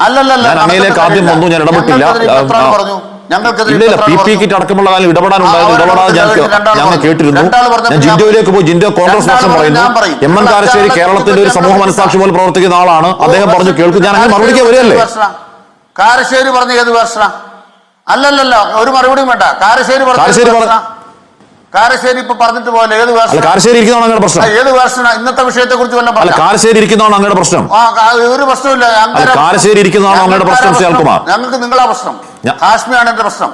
അല്ലല്ലല്ല ആദ്യം വന്നു ഞാൻ ഇടപെട്ടില്ല. ഇല്ല ഇല്ല പി പി കിറ്റ് അടക്കമുള്ള കാലം ഇടപെടാനുണ്ടായിരുന്നു ആ, ഇടപെടാതെ ഞാൻ ഞങ്ങൾ കേട്ടിരുന്നു. രണ്ടാൾ പറഞ്ഞപ്പോൾ ഞാൻ ഞാൻ ജിൻഡോയിലേക്ക് പോയി. ജിൻഡോ കോൺഗ്രസ് രണ്ടാൾ പക്ഷം പറയുന്നു. ഞാൻ പറയും. എം. എൻ. കാരശ്ശേരി കേരളത്തിന്റെ ഒരു സമൂഹ മനസ്സാക്ഷി മനസാക്ഷി പോലെ. പ്രവർത്തിക്കുന്ന ആളാണ്. അദ്ദേഹം പറഞ്ഞു കേൾക്കും. ഞാൻ അങ്ങനെ മറുപടിക്ക് വരികയല്ലേ? കാരശ്ശേരി പറഞ്ഞു ഏത് വേർഷന അല്ലല്ലല്ല ഒരു മറുപടിയും വേണ്ട. കാരശ്ശേരി പറഞ്ഞു കാരശ്ശേരി ഇപ്പൊ പറഞ്ഞിട്ട് പോലെ ഏത് അല്ല കാരശ്ശേരി ഇരിക്കുന്നതാണ് അങ്ങയുടെ പ്രശ്നം. ഏത് വേർഷന? ഇന്നത്തെ വിഷയത്തെ കുറിച്ച് വല്ല അല്ല കാരശ്ശേരി ഇരിക്കുന്നതാണ് അങ്ങയുടെ പ്രശ്നം. ഒരു പ്രശ്നമില്ല കാരശ്ശേരി ഇരിക്കുന്നതാണോ അങ്ങയുടെ പ്രശ്നം, ശ്യാൽകുമാർ? ഞങ്ങൾക്ക് നിങ്ങളാ പ്രശ്നം. ഞാ- എന്റെ പ്രശ്നം.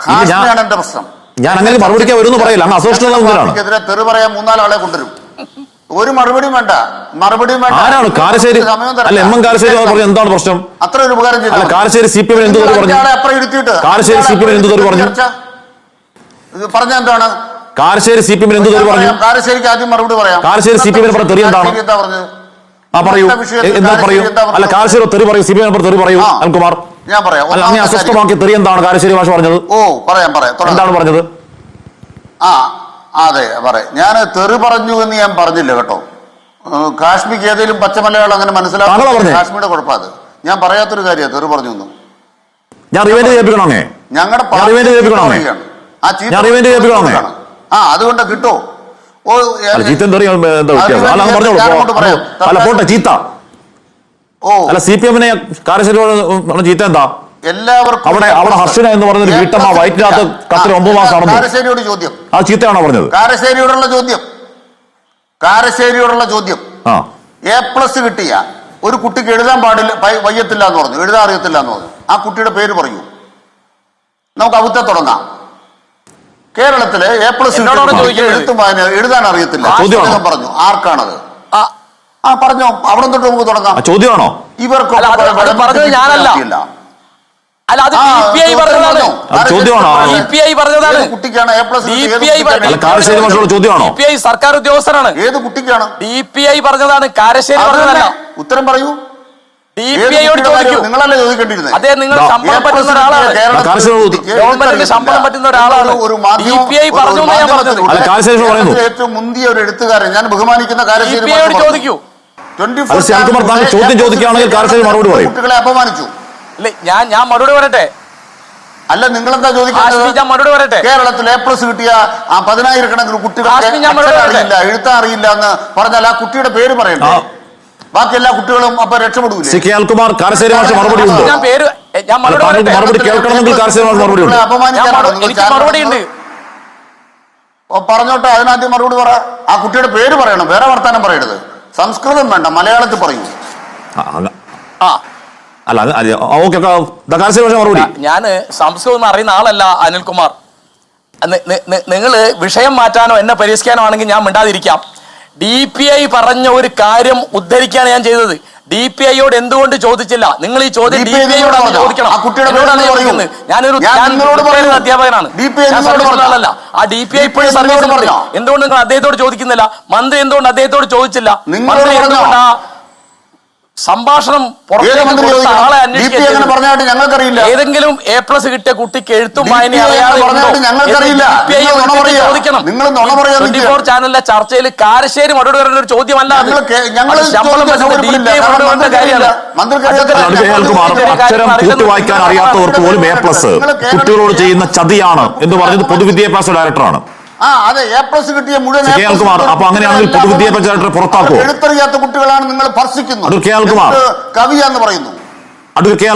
ഹാഷ്മിയാണ് എന്റെ പ്രശ്നം. ഞാൻ അങ്ങനെ മറുപടിക്ക് വരുന്നു പറയില്ല. അങ്ങ് പാർട്ടിക്കെതിരെ തെറി പറയാൻ മൂന്നാലാളെ കൊണ്ടുവരും. ഒരു മറുപടിയും വേണ്ട. മറുപടിയും വേണ്ട. ആരാണ്? കാരശ്ശേരി അല്ല എം എൻ കാരശ്ശേരി പറഞ്ഞു എന്താണ് പ്രശ്നം? അത്ര ഒരു ഉപകാരം ചെയ്തു. കാരശ്ശേരി സി പി എം എന്ത് പറഞ്ഞു? കാരശ്ശേരി സി പി എം എന്ത് പറഞ്ഞു? ചർച്ച. ഇത് പറഞ്ഞ എന്താണ്? കാരശ്ശേരി സി പി എമ്മിന് എന്ത് പറഞ്ഞു? കാരശ്ശേരിക്ക് ആദ്യം മറുപടി പറയാം. കാരശ്ശേരി CPM ന് പറഞ്ഞ തെറി എന്താണ്? ആ പറയൂ. എന്താ പറയൂ? അല്ല? കാരശ്ശേരി തെറി പറയൂ സി പി എം തെറി പറയൂ അൽകുമാർ. ഞാൻ പറയാം. അല്ല കാര്യം. അസ്വസ്ഥമാക്കിയ തെറി എന്താണ് കാരശ്ശേരി ഭാഷ പറഞ്ഞത്? ഓ പറയാം പറയാം. എന്താണ് പറഞ്ഞത്? ആ അതെ പറയാം. ഞാൻ തെറി പറഞ്ഞു എന്ന് ഞാൻ പറഞ്ഞില്ല കേട്ടോ. കാശ്മീർക്ക് ഏതെങ്കിലും പച്ചമലയാളം അങ്ങനെ മനസ്സിലാക്കും? കാശ്മീരുടെ കുഴപ്പം ഞാൻ പറയാത്തൊരു കാര്യമാണ് തെറി പറഞ്ഞു ഞാൻ റിവൈൻഡ് ചെയ്യിപ്പിക്കണോ അങ്ങേ? ഞങ്ങളുടെ റിവൈൻഡ് ചെയ്യിപ്പിക്കണോ അങ്ങേ? ആ ഞാൻ റിവൈൻഡ് ആ അതുകൊണ്ട് കിട്ടോ. ഓ എന്താ വ്യത്യാസം? അല്ല അങ്ങ് പറഞ്ഞോളൂ ഞാൻ അങ്ങോട്ട് പറയാം. അല്ല പോട്ടെ ചീത്ത. ഓ. അല്ല സി പി എമ്മിനെ കാരശ്ശേരി പറഞ്ഞ ചീത്ത എന്താ? എല്ലാവർക്കും അവിടെ അവിടെ ഹർഷന എന്ന് പറയുന്ന ഒരു വീട്ടമ്മ വയറ്റിനകത്ത് കത്തിൽ ഒമ്പത് മാസം നടന്നു. കാരശ്ശേരിയോട് ചോദ്യം. ആ ചീത്തയാണോ പറഞ്ഞത്? കാരശ്ശേരിയോടുള്ള ചോദ്യം. കാരശ്ശേരിയോടുള്ള ചോദ്യം. എ പ്ലസ് കിട്ടിയ. ഒരു കുട്ടിക്ക് എഴുതാൻ പാടില്ല വയ്യത്തില്ല എന്ന് പറഞ്ഞു. എഴുതാൻ അറിയത്തില്ല എന്ന് പറഞ്ഞു. ആ കുട്ടിയുടെ പേര് പറയൂ. നമുക്ക് അവിടുത്തെ തുടങ്ങാം. കേരളത്തിലെ എ പ്ലസ്. എഴുത്തും വായന എഴുതാൻ അറിയത്തില്ല. പറഞ്ഞു. ആർക്കാണത്? ആ, ആ പറഞ്ഞോ. അവിടെ തൊട്ട് നമുക്ക് തുടങ്ങാം. ചോദ്യമാണോ? ഇവർക്ക് പറഞ്ഞത് ഞാനല്ല. ചോദ്യമാണോ? സർക്കാർ ഉദ്യോഗസ്ഥനാണ്. ഏത് കുട്ടിക്കാണ്? ഡി പി ഐ പറഞ്ഞതാണ്. കാരശ്ശേരി പറഞ്ഞതല്ല. ഉത്തരം പറയൂ. നിങ്ങളല്ലേ ചോദിക്കേണ്ടിയിരുന്നത് അതേ നിങ്ങൾ ശമ്പളം പറ്റുന്ന ഒരാളാണ്. ഗവൺമെന്റിന് ശമ്പളം പറ്റുന്ന ഒരാളാണ്. പറഞ്ഞു ഞാൻ പറഞ്ഞത്. ഏറ്റവും മുന്തിയ ഒരു എഴുത്തുകാരൻ. ഞാൻ ബഹുമാനിക്കുന്ന ചോദിക്കൂ. ചോദ്യം ചോദിക്കുകയാണെങ്കിൽ മറുപടി പറയും. കുട്ടികളെ അപമാനിച്ചു. ഞാൻ ഞാൻ മറുപടി പറയട്ടെ? അല്ല നിങ്ങൾ എന്താ ചോദിക്കുന്നത് പറയട്ടെ? കേരളത്തിൽ എ പ്ലസ് കിട്ടിയ ആ പതിനായിരക്കണക്കിന് കുട്ടികൾ. അറിയില്ല എഴുത്താൻ അറിയില്ല എന്ന് പറഞ്ഞാൽ ആ കുട്ടിയുടെ പേര് പറയണ്ടേ. ബാക്കി എല്ലാ കുട്ടികളും അപ്പൊ രക്ഷപ്പെടൂലേ? സി കെ അൽകുമാർ കാരശ്ശേരി ഭാഷ മറുപടി ഉണ്ട്. ഞാൻ പേര് ഞാൻ മറുപടി താങ്കൾക്ക് മറുപടി കേൾക്കണമെങ്കിൽ കാരശ്ശേരി മറുപടി ഉണ്ട്. കുട്ടികളെ ഞാൻ മറു- എനിക്ക് മറുപടി ഉണ്ട്. ഓ, പറഞ്ഞോട്ടെ അതിനാദ്യം മറുപടി പറ. ആ കുട്ടിയുടെ പേര് പറയണം വേറെ വർത്താനം പറയരുത്. സംസ്കൃതം വേണ്ട മലയാളത്തിൽ പറയൂ. ആ, അങ്ങ- ആ. അല്ല ഓക്കെ കാരശ്ശേരി മറുപടി. ഞാൻ സംസ്കൃതം എന്ന് അറിയുന്ന ആളല്ല അനിൽകുമാർ. നിങ്ങൾ വിഷയം മാറ്റാനോ എന്നെ പരിഹസിക്കാനോ ആണെങ്കിൽ ഞാൻ മിണ്ടാതിരിക്കാം. ഡി പി ഐ പറഞ്ഞ ഒരു കാര്യം ഉദ്ധരിക്കാണ് ഞാൻ ചെയ്തത്. ഡി പി ഐയോട് എന്തുകൊണ്ട് ചോദിച്ചില്ല? നിങ്ങൾ ഈ ചോദ്യം ഡി പി ഐയോടാണ് ചോദിക്കണം. ഞാനൊരു ഞാൻ അധ്യാപകനാണ്. ആളല്ല ആ ഡി പി ഐ ഇപ്പോഴും? എന്തുകൊണ്ട് നിങ്ങൾ അദ്ദേഹത്തോട് ചോദിക്കുന്നില്ല? മന്ത്രി എന്തുകൊണ്ട് അദ്ദേഹത്തോട് ചോദിച്ചില്ല? മന്ത്രി? എന്തുകൊണ്ട് സംഭാഷണം ചോദിക്കണം? പറഞ്ഞായിട്ട് ഞങ്ങൾക്കറിയില്ല. ഏതെങ്കിലും എ പ്ലസ് കിട്ടിയ കുട്ടിക്ക് എഴുത്തും ഞങ്ങൾക്കറിയില്ല. നിങ്ങൾ ചാനലിലെ ചർച്ചയിൽ കാരശ്ശേരി മറുപടി പറയുന്ന ഒരു ചോദ്യമല്ല അക്ഷരം കൂട്ടി വായിക്കാൻ അറിയാത്തവർക്ക് പോലും എ പ്ലസ് കുട്ടികളോട് ചെയ്യുന്ന ചതിയാണ് എന്ന് പറഞ്ഞത് പൊതുവിദ്യാഭ്യാസ ഡയറക്ടറാണ്. ആ അതെ എ പ്ലസ് കിട്ടിയ മുഴുവൻ അപ്പൊ അങ്ങനെയാണെങ്കിൽ പൊതുവിദ്യാഭ്യാസ കുട്ടികളാണ് നിങ്ങൾ പറയുന്നു. കെ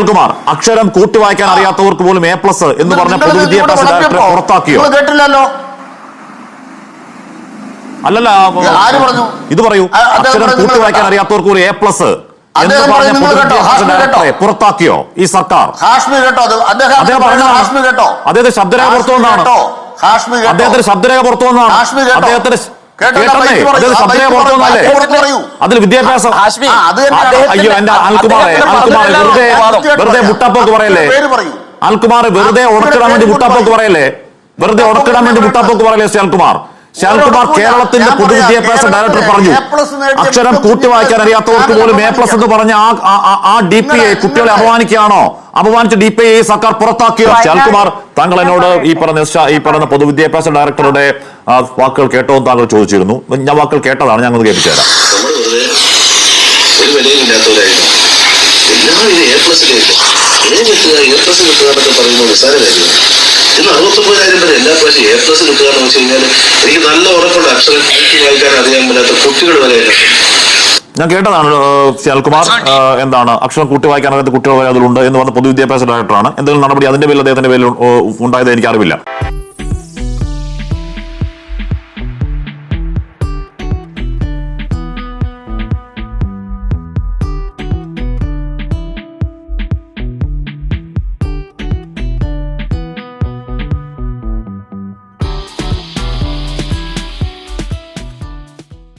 അക്ഷരം കൂട്ടി വായിക്കാൻ അറിയാത്തവർക്ക് പോലും എ പ്ലസ് എന്ന് പറഞ്ഞ പൊതു പൊതുവിദ്യാഭ്യാസ ഡയറക്ടർ ഡയറക്ടറെ പുറത്താക്കിയോ? കേട്ടില്ലല്ലോ. അല്ലല്ല? ഇത് പറയൂ. അക്ഷരം കൂട്ടി വായിക്കാൻ അറിയാത്തവർക്ക് ഒരു എ പ്ലസ് പുറത്താക്കിയോ ഈ സർക്കാർ? അദ്ദേഹം ശബ്ദരാ അദ്ദേഹത്തെ ശബ്ദരേഖ അദ്ദേഹത്തിന്റെ ശബ്ദരേഖ പുറത്തു വന്നതാണ്? അദ്ദേഹത്തിന്റെ. അതിൽ വിദ്യാഭ്യാസം. അയ്യോ എന്റെ അൽകുമാറെ അൽകുമാറെ വെറുതെ. വെറുതെ മുട്ടാപ്പോക്ക് പറയല്ലേ? അൽകുമാർ വെറുതെ ഉടക്കിടാൻ വേണ്ടി മുട്ടപ്പോക്ക് പറയല്ലേ? വെറുതെ ഉടക്കിടാൻ വേണ്ടി മുട്ടാപ്പോക്ക് പറയല്ലേ ശ്യാൽകുമാർ ശ്യാൽകുമാർ കേരളത്തിന്റെ പൊതുവിദ്യാഭ്യാസ ഡയറക്ടർ പറഞ്ഞു അക്ഷരം കൂട്ടി വായിക്കാൻ അറിയാത്തവർക്ക് പോലും എ പ്ലസ് എന്ന് പറഞ്ഞ ആ- ആ- ഡി പി ഐ നിങ്ങളെ- കുട്ടികളെ അപമാനിക്കുകയാണോ? അപമാനിച്ച ഡി പി ഐ സർക്കാർ പുറത്താക്കിയോ? ശരത്കുമാർ താങ്കൾ എന്നോട് ഈ പറഞ്ഞ ഈ പറഞ്ഞ പൊതുവിദ്യാഭ്യാസ ഡയറക്ടറുടെ വാക്കുകൾ കേട്ടോ എന്ന് താങ്കൾ ചോദിച്ചിരുന്നു. ഞാൻ വാക്കുകൾ കേട്ടതാണ് ഞങ്ങൾ കേൾപ്പിച്ചു തരാം ഇത് എ പ്ലസിലേക്ക് എ കിട്ടുക എ പ്ലസ് കിട്ടുക എന്നൊക്കെ പറയുമ്പോൾ നിസ്സാര കാര്യമാണ് ഇന്ന് അറുപത്തൊമ്പതിനായിരം പേര് എല്ലാ പ്രാവശ്യം എ പ്ലസ് കിട്ടുക എന്ന് വെച്ച് കഴിഞ്ഞാൽ എനിക്ക് നല്ല ഉറപ്പുണ്ട്. അക്ഷരം വായിക്കാൻ അറിയാൻ പറ്റാത്ത കുട്ടികൾ വരെ ഞാൻ കേട്ടതാണ് ശാൽകുമാർ എന്താണ് അക്ഷരം കൂട്ടി വായിക്കാൻ അറിയാത്ത കുട്ടികൾ വരെ അതിലുണ്ട് എന്ന് പറഞ്ഞ പൊതുവിദ്യാഭ്യാസ ഡയറക്ടറാണ് എന്തെങ്കിലും നടപടി അതിന്റെ പേരിൽ അദ്ദേഹത്തിന്റെ പേരിൽ ഉണ്ടായത് എനിക്ക് അറിവില്ല